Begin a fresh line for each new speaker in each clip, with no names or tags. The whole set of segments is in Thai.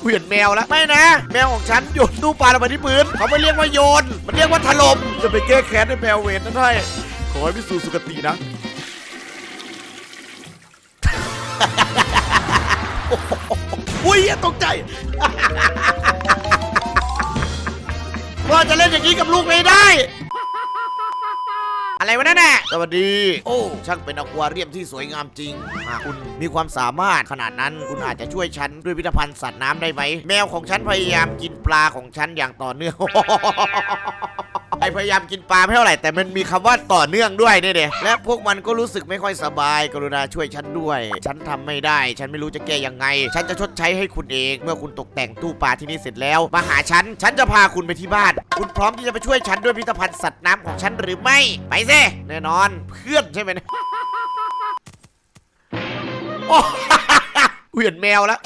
เหวียนแมวแล้วไม่นะ แมวของฉันโยนตู้ปลาลงไปที่พื้นเขาไม่เรียกว่าโยน มันเรียกว่าถล่มจะไปแก้แค้นให้แมวเวนนั่นให้ขอให้พิสูจน์สุกตินะอุ้ยตกใจพ่อจะเล่นอย่างนี้กับลูกไม่ได้ อะไรวะนั่นน่ะสวัสดี โอ้ช่างเป็นอควาเรียมที่สวยงามจริงหากคุณมีความสามารถขนาดนั้น คุณอาจจะช่วยฉันด้วยพิพิธภัณฑ์สัตว์น้ำได้ไหม แมวของฉันพยายามกินปลาของฉันอย่างต่อเนื่องไอ พยายามกินปลาไม่เท่าไหร่แต่มันมีคำว่าต่อเนื่องด้วยเนี่ยเดและพวกมันก็รู้สึกไม่ค่อยสบาย กรุณาช่วยฉันด้วย ฉันทำไม่ได้ ฉันไม่รู้จะแก้ยังไง ฉันจะชดใช้ให้คุณเอง เมื่อคุณตกแต่งตู้ปลาที่นี่เสร็จแล้ว มาหาฉัน ฉันจะพาคุณไปที่บ้าน คุณพร้อมที่จะไปช่วยฉันด้วยพิพิธภัณฑ์สัตว์น้ำของฉันหรือไม่ ไปสิแน่นอน เพื่อนใช่ไหมเนี่ยโอ้เหวียนแมวแล้ว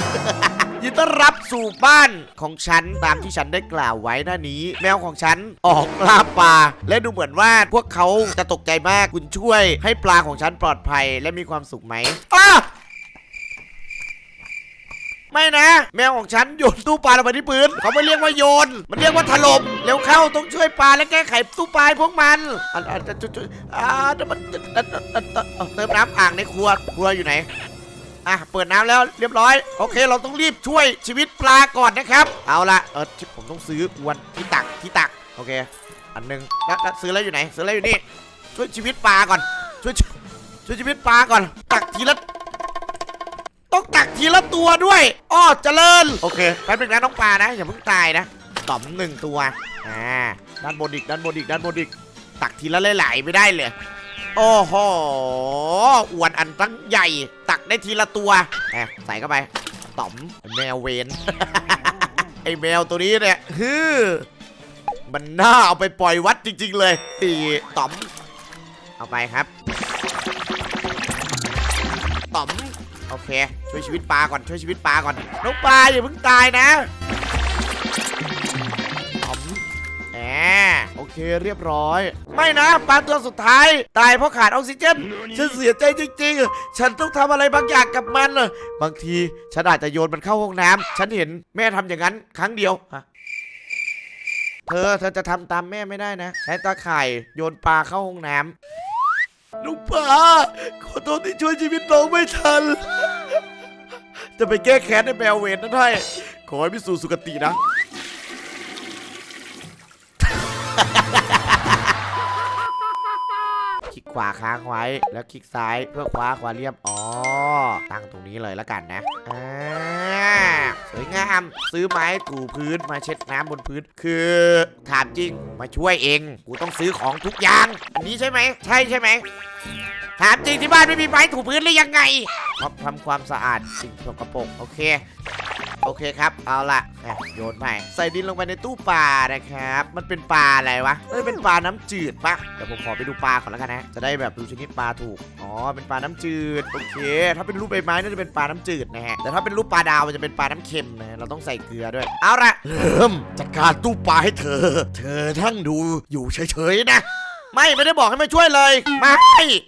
ยินต้อนรับสู่บ้านของฉันตามที่ฉันได้กล่าวไว้หน้านี้ แมวของฉันออกล่าปลาและดูเหมือนว่าพวกเขาจะตกใจมากคุณช่วย ให้ปลาของฉันปลอดภัยและมีความสุขไหมอ้าไม่นะ แมวของฉันโยนตู้ปลาลงไปที่พื้นเขาไม่เรียกว่าโยน มันเรียกว่าถล่มเร็วเข้าต้องช่วยปลาและแก้ไขตู้ปลาพวกมันอ่าอ่าจุดอ่ามันเติมน้ำอ่างในครัวครัวอยู่ไหน อะเปิดน้ำแล้วเรียบร้อย โอเค เราต้องรีบช่วยชีวิตปลาก่อนนะครับ เอาละเออผมต้องซื้ออวนที่ตักที่ตักโอเค อันหนึงแล้วแล้วซื้อแล้วอยู่ไหน ซื้อแล้วอยู่นี่ช่วยชีวิตปลาก่อน ช่วยช่วยชีวิตปลาก่อน ตักทีละต้องตักทีละตัวด้วยอ้อเจริญโอเคแป๊บนึงนะน้องปลานะอย่าเพิ่งตายนะต่อมหนึ่งตัวอ่าด้านบนอีกด้านบนอีกด้านบนอีกตักทีละหลายๆไม่ได้เลยโอ้โห อวนอันตั้งใหญ่ ตักได้ทีละตัวแอบใส่เข้าไปต่อมแมวเวนไอแมวตัวนี้เนี่ยฮือมันน่าเอาไปปล่อยวัดจริง ๆ เลยตีต่อม เอาไปครับต่อม โอเค ช่วยชีวิตปลาก่อน ช่วยชีวิตปลาก่อน น้องปลาอย่าเพิ่งตายนะ เคเรียบร้อย ไม่นะปลาตัวสุดท้าย ตายเพราะขาดออกซิเจน ฉันเสียใจจริง ๆ ฉันต้องทำอะไรบางอย่างกับมัน บางทีฉันอาจจะโยนมันเข้าห้องน้ำฉันเห็นแม่ทำอย่างนั้นครั้งเดียวฮะเธอเธอจะทำตามแม่ไม่ได้นะใช้ตาข่ายโยนปลาเข้าห้องน้ำลูกปลาขอโทษที่ช่วยชีวิตน้องไม่ทัน จะไปแก้แค้นให้แมวเวนนั่นให้ขอให้พิสูจน์สุกตินะ คลิกขวาค้างไว้ แล้วคลิกซ้ายเพื่อคว้าควาเรียมอ๋อ ตั้งตรงนี้เลยแล้วกันนะอ่าสวยงาม ซื้อไม้ถูพื้นมาเช็ดน้ำบนพื้น คือถามจริงมาช่วยเองกูต้องซื้อของทุกอย่างอันนี้ใช่ไหมใช่ใช่ไหมถามจริงที่บ้านไม่มีไม้ถูพื้นหรือยังไงทำทำความสะอาดสิ่งสกปรกโอเค โอเคครับ เอาละ โยนไปใส่ดินลงไปในตู้ปลานะครับ มันเป็นปลาอะไรวะเอ้ยเป็นปลาน้ำจืดปะเดี๋ยวผมขอไปดูปลาก่อนแล้วกันนะ จะได้แบบดูชนิดปลาถูก อ๋อ เป็นปลาน้ำจืด โอเค ถ้าเป็นรูปใบไม้น่าจะเป็นปลาน้ำจืดนะฮะ แต่ถ้าเป็นรูปปลาดาวมันจะเป็นปลาน้ำเค็มนะฮะเราต้องใส่เกลือด้วย เอาละเริ่มจัดการตู้ปลาให้เธอ เธอทั้งดูอยู่เฉยๆนะ ไม่ไม่ได้บอกให้มาช่วยเลยไม่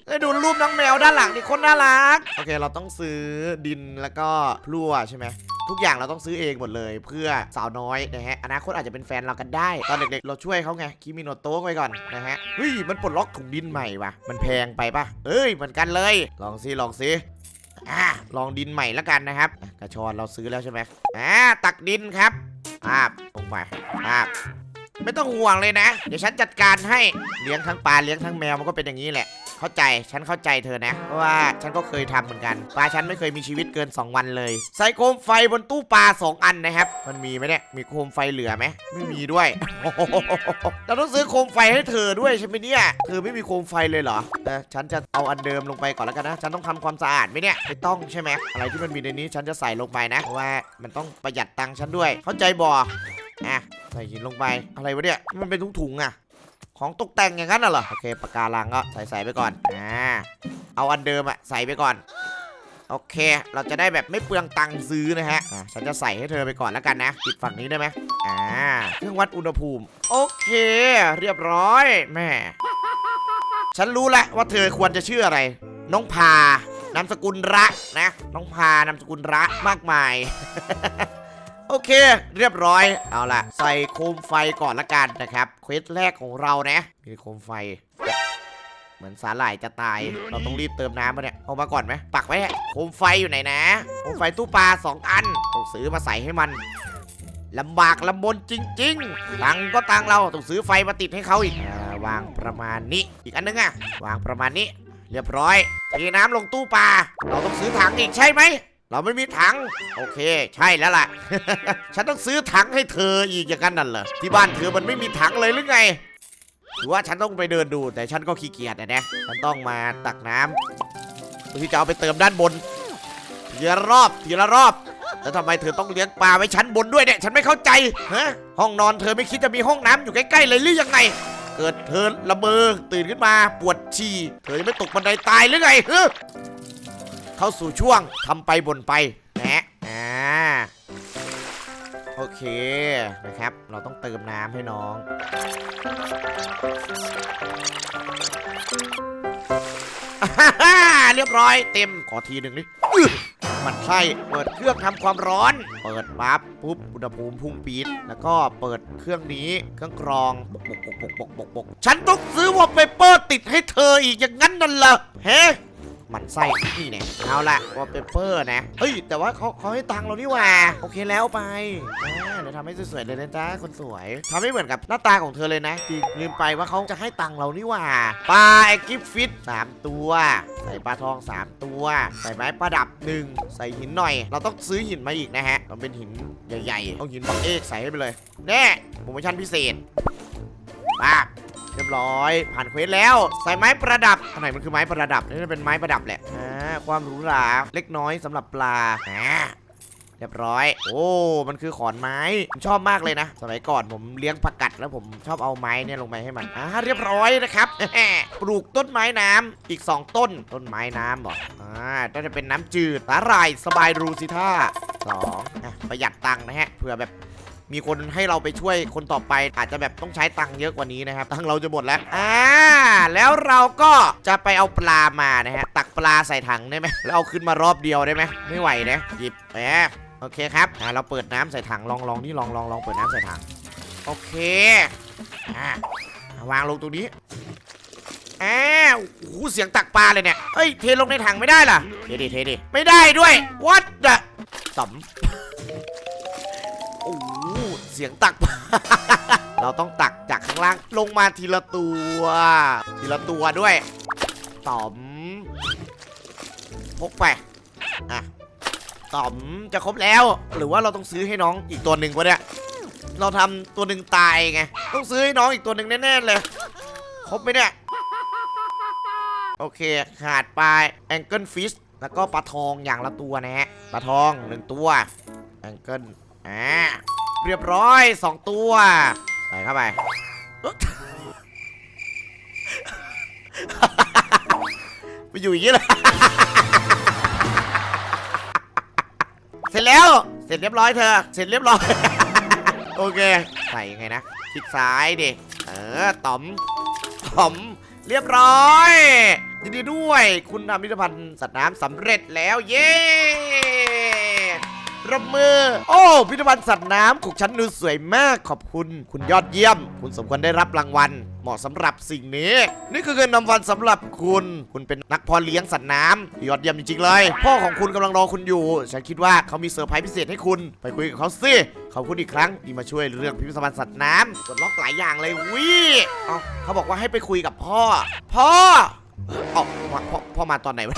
ให้ดูรูปน้องแมวด้านหลังนี่คนน่ารัก โอเค เราต้องซื้อดินแล้วก็พลั่วใช่ไหมทุกอย่างเราต้องซื้อเองหมดเลยเพื่อสาวน้อยนะฮะอนาคตอาจจะเป็นแฟนเรากันได้ ตอนเด็กๆ เราช่วยเขาไงคิมิโนโตะไว้ก่อนนะฮะเฮ้ยมันปลดล็อกถุงดินใหม่ว่ะมันแพงไปปะเอ้ยเหมือนกันเลย ลองซิลองซิอ่าลองดินใหม่แล้วกันนะครับอะกระชอนเราซื้อแล้วใช่ไหมอ่าตักดินครับภาพลงไปภาพ ไม่ต้องห่วงเลยนะ เดี๋ยวฉันจัดการให้เลี้ยงทั้งปลาเลี้ยงทั้งแมวมันก็เป็นอย่างนี้แหละ เข้าใจฉันเข้าใจเธอนะ เพราะว่าฉันก็เคยทำเหมือนกันปลาฉันไม่เคยมีชีวิตเกิน 2 วันเลย ใส่โคมไฟบนตู้ปลา 2 อันนะครับ มันมีไหมเนี่ยมีโคมไฟเหลือไหมไม่มีด้วยเราต้องซื้อโคมไฟให้เธอด้วยใช่ไหมเนี่ยเธอไม่มีโคมไฟเลยเหรอนะฉันจะเอาอันเดิมลงไปก่อนแล้วกันนะ ฉันต้องทำความสะอาดไหมเนี่ยไม่ต้องใช่ไหมอะไรที่มันมีในนี้ฉันจะใส่ลงไปนะเพราะว่ามันต้องประหยัดตังค์ฉันด้วย เข้าใจบ่ อะใส่หินลงไปอะไรวะเนี่ยมันเป็นถุงๆอะ ของตกแต่งอย่างนั้นน่ะเหรอโอเคปากการังก็ใส่ใส่ไปก่อนอ่าเอาอันเดิมอะใส่ไปก่อนโอเค เราจะได้แบบไม่เปลืองตังค์ซื้อนะฮะะฉันจะใส่ให้เธอไปก่อนแล้วกันนะ ปิดฝั่งนี้ได้ไหมอ่า เครื่องวัดอุณหภูมิ โอเค เรียบร้อย แม่ ฉันรู้แล้วว่าเธอควรจะชื่ออะไร น้องพานามสกุลระนะ น้องพานามสกุลระมากมาย โอเค เรียบร้อย เอาล่ะ ใส่โคมไฟก่อนละกันนะครับ เควสแรกของเรานะ มีโคมไฟ เหมือนสาหร่ายจะตาย เราต้องรีบเติมน้ำมาเนี่ย เอามาก่อนไหม ปักไว้โคมไฟอยู่ไหนนะ โคมไฟตู้ปลาสองอัน ต้องซื้อมาใส่ให้มันลำบากลำบนจริง ๆ ตังก็ตังเราต้องซื้อไฟมาติดให้เขาอีกอวางประมาณนี้ อีกอันนึงอะวางประมาณนี้ เรียบร้อยเทน้ำลงตู้ปลา เราต้องซื้อถังอีกใช่ไหม เราไม่มีถัง โอเค ใช่แล้วล่ะ ฉันต้องซื้อถังให้เธออีกอย่างนั้นนั่นเหรอที่บ้านเธอมันไม่มีถังเลยหรือไงหรือว่าฉันต้องไปเดินดูแต่ฉันก็ขี้เกียจอะนะฉันต้องมาตักน้ำเพื่อที่จะเอาไปเติมด้านบนทีละรอบทีละรอบ แล้วทำไมเธอต้องเลี้ยงปลาไว้ชั้นบนด้วยเนี่ยฉันไม่เข้าใจฮะห้องนอนเธอไม่คิดจะมีห้องน้ำอยู่ใกล้ๆเลยหรือยังไง เกิดเธอละเมอตื่นขึ้นมาปวดฉี่เธอจะไม่ตกบันไดตายหรือไงฮะ เข้าสู่ช่วงทำไปบ่นไปนะอ่าโอเคนะครับ เราต้องเติมน้ำให้น้อง เรียบร้อยเต็มขอทีหนึ่งนี่มันใช่เปิดเครื่องทำความร้อน เปิดปั๊บปุ๊บอุณหภูมิพุ่งปีดแล้วก็เปิดเครื่องนี้เครื่องกรองบกบกบกบกบกบกบกฉันต้องซื้อวอลเปเปอร์ติดให้เธออีกอย่างนั้นนั่นเหรอเฮ้ มันไส้นี่เนี่ยเอาละวอลเปเปอร์นะเฮ้ยแต่ว่าเขาเขาให้ตังค์เรานี่หว่าโอเคแล้วไปเดี๋ยวทำให้สวยๆเลยนะจ๊ะคนสวยทำให้เหมือนกับหน้าตาของเธอเลยนะจริงลืมไปว่าเขาจะให้ตังค์เรานี่หว่าปลาไอกิฟฟิตสามตัว ใส่ปลาทอง 3 ตัว ใส่ไม้ประดับ 1 ใส่หินหน่อย เราต้องซื้อหินมาอีกนะฮะต้องเป็นหินใหญ่ๆต้องหินบักเอกใส่ให้ไปเลยแน่โปรโมชั่นพิเศษปา เรียบร้อย ผ่านเควสแล้ว ใส่ไม้ประดับอันไหนมันคือไม้ประดับนี่เป็นไม้ประดับแหละอ่าความหรูหราเล็กน้อยสำหรับปลาอ่าเรียบร้อย โอ้ มันคือขอนไม้ ผมชอบมากเลยนะ สมัยก่อนผมเลี้ยงผักกัดแล้วผมชอบเอาไม้เนี่ยลงไปให้มัน อ่า เรียบร้อยนะครับ ปลูกต้นไม้น้ำอีก 2 ต้น ต้นไม้น้ำบอกอ่าก็จะเป็นน้ำจืดสาหร่ายสบายรูสิท่าสองอะประหยัดตังค์นะฮะ เผื่อแบบ มีคนให้เราไปช่วยคนต่อไป อาจจะแบบต้องใช้ตังค์เยอะกว่านี้นะครับตังค์เราจะหมดแล้วอ่าแล้วเราก็จะไปเอาปลามานะฮะตักปลาใส่ถังได้ไหมแล้วเอาขึ้นมารอบเดียวได้ไหมไม่ไหวนะหยิบแหมโอเคครับอ่าเราเปิดน้ำใส่ถังลองลองนี่ลองลองลองเปิดน้ำใส่ถังโอเคอ่าวางลงตรงนี้อ้าโอ้โหเสียงตักปลาเลยเนี่ยเฮ้ยเทลงในถังไม่ได้ล่ะเทดิเทดิไม่ได้ด้วย what the ต๋อม โอ้โหเสียงตัก เราต้องตักจากข้างล่างลงมาทีละตัว ทีละตัวด้วยต๋อมพกไปอะต๋อมจะครบแล้ว หรือว่าเราต้องซื้อให้น้องอีกตัวหนึ่งวะเนี่ยเราทำตัวหนึ่งตายไงต้องซื้อให้น้องอีกตัวหนึ่งแน่ๆเลย ครบไหมเนี่ยโอเคขาดไปแองเกิลฟิชแล้วก็ปลาทองอย่างละตัวนะฮะปลาทองหนึ่งตัวแองเกิล อ่าเรียบร้อยสองตัว ใส่เข้าไป ไปอยู่อย่างนี้เลยเสร็จแล้ว เสร็จเรียบร้อยเธอ เสร็จเรียบร้อย โอเค ใส่ยังไงนะคลิกซ้ายดิ เออต๋อมต๋อม เรียบร้อย ยินดีด้วย คุณทำพิพิธภัณฑ์สัตว์น้ำสำเร็จแล้ว เย้ ประมือ โอ้พิพิธภัณฑ์สัตว์น้ำของฉันดูสวยมากขอบคุณ คุณยอดเยี่ยม คุณสมควรได้รับรางวัล เหมาะสำหรับสิ่งนี้ นี่คือเงินรางวัลสำหรับคุณ คุณเป็นนักเพอเลี้ยงสัตว์น้ำที่ยอดเยี่ยมจริงๆเลย พ่อของคุณกำลังรอคุณอยู่ ฉันคิดว่าเขามีเซอร์ไพรส์พิเศษให้คุณ ไปคุยกับเขาสิขอบคุณอีกครั้งที่มาช่วยเรื่องพิพิธภัณฑ์สัตว์น้ำกดล็อกหลายอย่างเลยวิเอ้าเขาบอกว่าให้ไปคุยกับพ่อ พ่อเอ้าพ่อพ่อพ่อมาตอนไหนวะ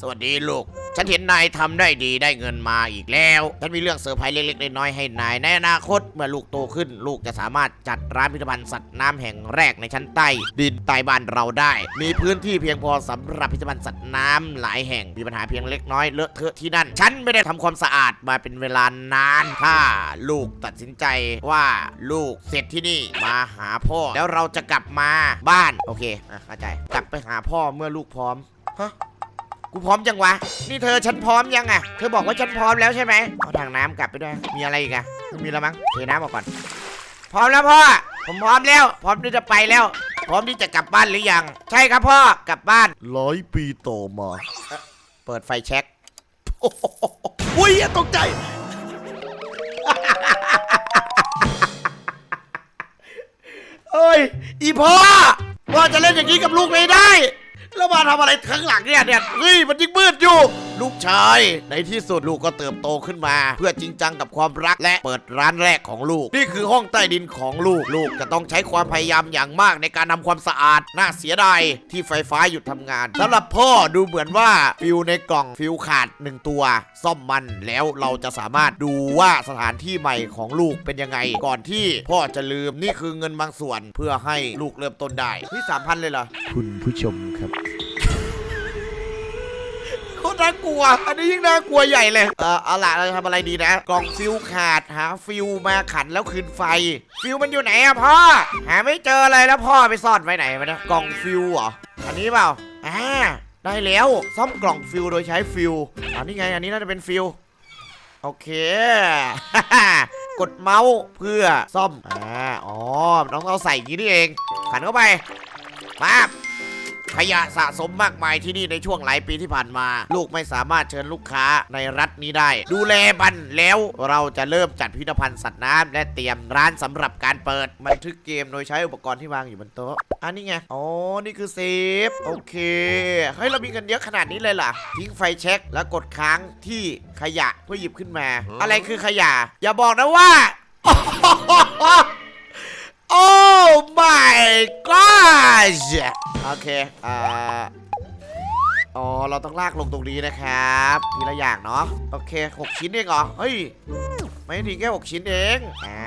สวัสดีลูก ฉันเห็นนายทำได้ดีได้เงินมาอีกแล้ว ฉันมีเรื่องเซอร์ไพรส์เล็กๆน้อยๆให้นายในอนาคตเมื่อลูกโตขึ้น ลูกจะสามารถจัดร้านพิพิธภัณฑ์สัตว์น้ำแห่งแรกในชั้นใต้ ดินใต้บ้านเราได้ มีพื้นที่เพียงพอสำหรับพิพิธภัณฑ์สัตว์น้ำหลายแห่งมีปัญหาเพียงเล็กน้อยเลอะเทอะที่นั่น ฉันไม่ได้ทำความสะอาดมาเป็นเวลานานถ้าลูกตัดสินใจว่าลูกเสร็จที่นี่มาหาพ่อ แล้วเราจะกลับมาบ้านโอเคอะเข้าใจกลับไปหาพ่อเมื่อลูกพร้อมฮะ กูพร้อมยังวะ นี่เธอฉันพร้อมยังอะเธอบอกว่าฉันพร้อมแล้วใช่ไหมเอาถังน้ำกลับไปด้วย มีอะไรอีกอะไม่มีแล้วมั้งเทน้ำออกก่อน พร้อมแล้วพ่อ ผมพร้อมแล้ว พร้อมที่จะไปแล้ว พร้อมที่จะกลับบ้านหรือยัง ใช่ครับพ่อ กลับบ้าน
ร้อยปีต่อมา
เปิดไฟแช็ค
อุ้ยอย่าตกใจ
เอ้ย อีพ่อพ่อจะเล่นอย่างนี้กับลูกไม่ได้ แล้วมาทำอะไรข้างหลังเนี่ยเนี่ยเฮ้ยมันยิ่งมืดอยู่ ลูกชาย ในที่สุดลูกก็เติบโตขึ้นมา เพื่อจริงจังกับความรักและเปิดร้านแรกของลูก นี่คือห้องใต้ดินของลูกลูกจะต้องใช้ความพยายามอย่างมากในการทำความสะอาดน่าเสียดายที่ไฟฟ้าหยุดทำงานสำหรับพ่อดูเหมือนว่าฟิวในกล่องฟิวขาดหนึ่งตัว ซ่อมมันแล้วเราจะสามารถดูว่าสถานที่ใหม่ของลูกเป็นยังไง ก่อนที่พ่อจะลืมนี่คือเงินบางส่วนเพื่อให้ลูกเริ่มต้นได้นี่สามพันเลยเหรอ
คุณผู้ชมครับ
น่ากลัว อันนี้ยิ่งน่ากลัวใหญ่เลยเออเอาล่ะเราจะทำอะไรดีนะ กล่องฟิวขาดหาฟิวมาขันแล้วคืนไฟ ฟิวมันอยู่ไหนอะพ่อ หาไม่เจอเลยแล้วพ่อไปซ่อนไว้ไหนวะเนี่ยกล่องฟิวเหรออันนี้เปล่าอ่าได้แล้วซ่อมกล่องฟิวโดยใช้ฟิวอันนี้ไงอันนี้น่าจะเป็นฟิวโอเค กดเมาส์เพื่อซ่อมอ่าอ๋อน้องเอาใส่อย่างนี้นี่เองขันเข้าไปปั๊บ ขยะสะสมมากมายที่นี่ในช่วงหลายปีที่ผ่านมา ลูกไม่สามารถเชิญลูกค้าในรัฐนี้ได้ ดูแลบันแล้วเราจะเริ่มจัดพิพิธภัณฑ์สัตว์น้ำและเตรียมร้านสำหรับการเปิดบันทึกเกมโดยใช้อุปกรณ์ที่วางอยู่บนโต๊ะอันนี้ไงอ๋อนี่คือเซฟโอเคเฮ้ยเรามีเงินเยอะขนาดนี้เลยเหรอทิ้งไฟเช็คแล้วกดค้างที่ขยะเพื่อหยิบขึ้นมา อะไรคือขยะ อย่าบอกนะว่า โอ้ my gosh อเค อ่า อ๋อ เราต้องลากลงตรงนี้นะครับ ทีละอย่างเนาะ โอเค6ชิ้นเองเหรอ เฮ้ย ไม่ถึงแค่6ชิ้นเอง อ่า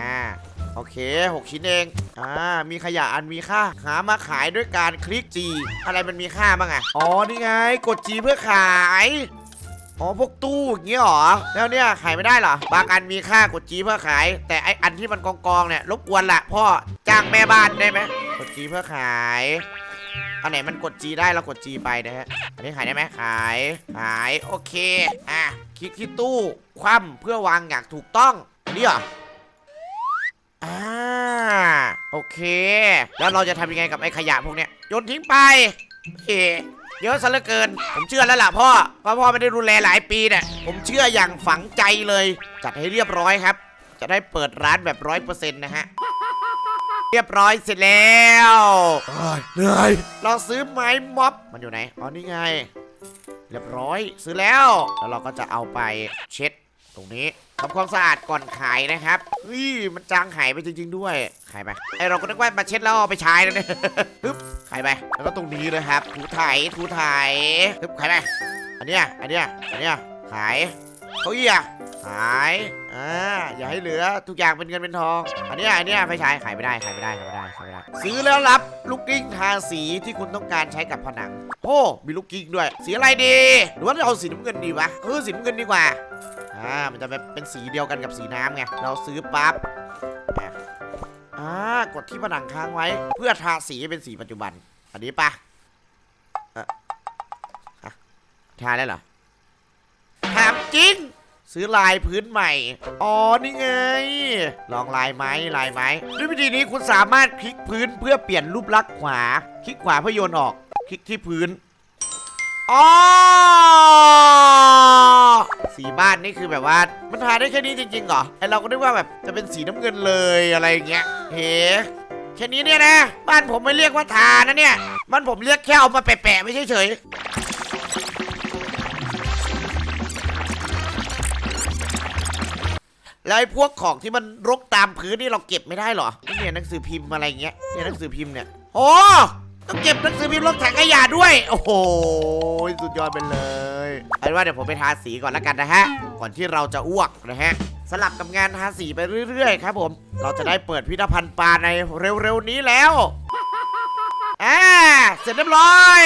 โอเค6ชิ้นเอง อ่า มีขยะอันมีค่า หามาขายด้วยการคลิก G อะไรมันมีค่าบ้างอะอ๋อ นี่ไง กด G เพื่อขาย อ๋อ พวกตู้อย่างเงี้ยเหรอ แล้วเนี่ยขายไม่ได้เหรอ บางอันมีค่ากดจีเพื่อขาย แต่ไออันที่มันกองกองๆเนี่ยรบกวนละพ่อจ้างแม่บ้านได้ไหมกดจีเพื่อขาย อันไหนมันกดจีได้เรากดจีไปนะฮะ อันนี้ขายได้ไหมขาย ขาย โอเค อะ คลิกที่ตู้ คว่ำเพื่อวางอย่างถูกต้องอันนี้เหรอ อ่า โอเค แล้วเราจะทำยังไงกับไอ้ขยะพวกเนี้ยโยนทิ้งไปเอเยอะซะเหลือเกิน ผมเชื่อแล้วล่ะพ่อเพราะพ่อไม่ได้ดูแลหลายปีเนี่ย ผมเชื่ออย่างฝังใจเลย จัดให้เรียบร้อยครับ จะได้เปิดร้านแบบร้อยเปอร์เซ็นต์นะฮะ เรียบร้อยเสร็จแล้ว
เอ้ยเหนื่อย
เราซื้อไม้ม็อบมันอยู่ไหนอ๋อนี่ไง เรียบร้อยซื้อแล้วแล้วเราก็จะเอาไปเช็ดตรงนี้ทำความสะอาดก่อนขายนะครับเฮ้ยมันจางหายไปจริง ๆ ด้วย ขายไป ไอเราก็นึกว่ามาเช็ดแล้วเอาไปใช้แล้วเนี่ยปึ๊บ ขายไป แล้วก็ตรงนี้นะครับ ถูไถถูไถปึ๊บ ขายไป อันเนี้ย อันเนี้ย อันเนี้ย ขายเขาเอี้ย ขายอ่าอย่าให้เหลือทุกอย่างเป็นเงินเป็นทอง อันเนี้ยอันเนี้ยไฟฉายขายไม่ได้ขายไม่ได้ขายไม่ได้ขายไม่ได้ ซื้อแล้วรับลูกกิ้งทาสีที่คุณต้องการใช้กับผนังโอ้มีลูกกิ้งด้วย สีอะไรดีหรือว่าเราเอาสีน้ำเงินดีวะเออสีน้ำเงินดีกว่าอ่ามันจะแบบเป็นสีเดียวกันกับสีน้ำไงเราซื้อปั๊บอ่ากดที่ผนังค้างไว้ เพื่อทาสีให้เป็นสีปัจจุบัน อันนี้ปะเอ่ออะทาได้เหรอถามจริง ซื้อลายพื้นใหม่ อ๋อ นี่ไง ลองลายไม้ลายไม้ด้วยวิธีนี้คุณสามารถคลิกพื้นเพื่อเปลี่ยนรูปลักษณ์ขวา คลิกขวาเพื่อโยนออก คลิกที่พื้น อ๋อ สีบ้านนี่คือแบบว่า มันทาได้แค่นี้จริงๆเหรอ ไอเราก็นึกว่าแบบจะเป็นสีน้ำเงินเลยอะไรอย่างเงี้ย เฮ้แค่นี้เนี่ยนะ บ้านผมไม่เรียกว่าทานะเนี่ย บ้านผมเรียกแค่เอามาแปะๆไม่ใช่เฉย แล้วไอ้พวกของที่มันรกตามพื้นนี่เราเก็บไม่ได้เหรอเนี่ยหนังสือพิมพ์อะไรเงี้ยเนี่ยหนังสือพิมพ์เนี่ยโอ้ต้องเก็บหนังสือพิมพ์ลงถังขยะด้วย โอ้โห สุดยอดไปเลยเอาเป็นว่าเดี๋ยวผมไปทาสีก่อนแล้วกันนะฮะ ก่อนที่เราจะอ้วกนะฮะ สลับกับงานทาสีไปเรื่อยๆ ครับผม เราจะได้เปิดพิพิธภัณฑ์ปลาในเร็วๆนี้แล้วอ่า เสร็จเรียบร้อย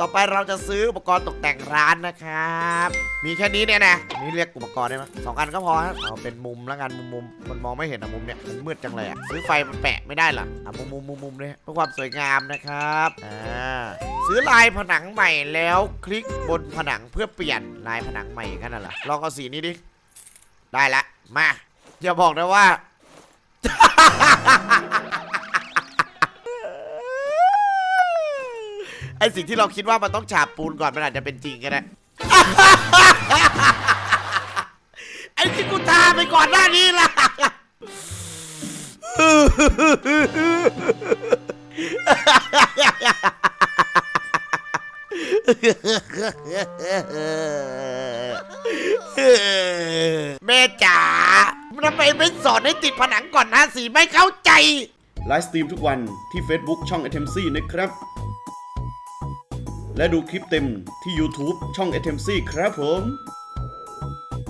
ต่อไปเราจะซื้ออุปกรณ์ตกแต่งร้านนะครับ มีแค่นี้เนี่ยนะอันนี่เรียกอุปกรณ์ได้ไหมสองอันก็พอฮะเอาเป็นมุมแล้วกันมุมมุมมันมองไม่เห็นอะมุมเนี่ยมันมืดจังเลยอะซื้อไฟมันแปะไม่ได้เหรออะมุมมุมมุมมุมเลยเพื่อความสวยงามนะครับ อ่า ซื้อลายผนังใหม่แล้วคลิกบนผนังเพื่อเปลี่ยนลายผนังใหม่กันน่ะเหรอ ลองเอาสีนี้ดิ ได้ละ มา อย่าบอกนะว่า ไอสิ่งที่เราคิดว่ามันต้องฉาบปูนก่อนมันอาจจะเป็นจริงก็ได้ ไอที่กูทาไปก่อนหน้านี้ล่ะ แม่จ๋าทำไมไม่สอนให้ติดผนังก่อนนะสีไม่เข้าใจ
ไลฟ์สตรีมทุกวันที่ Facebook ช่อง a t e m c นะครับ และดูคลิปเต็มที่ YouTube ช่อง a t e m c ครับผม